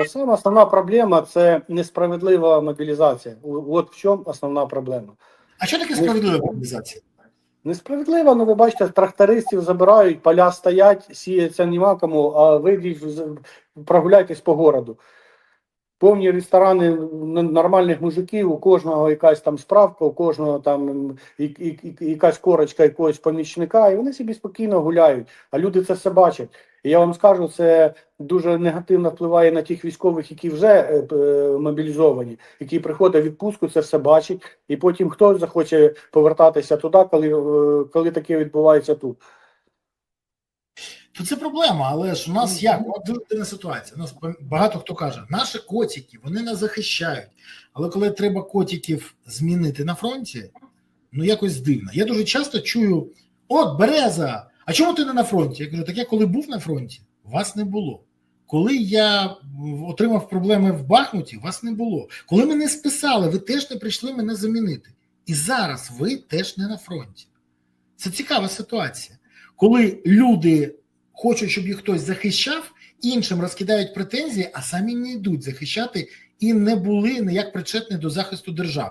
Е, Саме основна проблема це несправедлива мобілізація. От в чому основна проблема. А що таке справедлива мобілізація? Несправедлива, ну ви бачите, трактористів забирають, поля стоять, сіється нема кому, а ви прогуляйтесь по городу. Повні ресторани нормальних мужиків, у кожного якась там справка, у кожного там якась корочка якогось помічника, і вони собі спокійно гуляють. А люди це все бачать. І я вам скажу, це дуже негативно впливає на тих військових, які вже е, е, мобілізовані, які приходять в відпустку, це все бачать. І потім хто захоче повертатися туди, коли, е, коли таке відбувається тут. То це проблема, але ж у нас як? От дуже дивна ситуація. У нас багато хто каже, наші котики, вони нас захищають. Але коли треба котиків змінити на фронті, ну якось дивно. Я дуже часто чую: от Береза, а чому ти не на фронті? Я кажу, так я коли був на фронті, вас не було. Коли я отримав проблеми в Бахмуті, вас не було. Коли мене списали, ви теж не прийшли мене замінити. І зараз ви теж не на фронті. Це цікава ситуація. Коли люди хочуть, щоб їх хтось захищав, іншим розкидають претензії, а самі не йдуть захищати і не були ніяк причетні до захисту держави.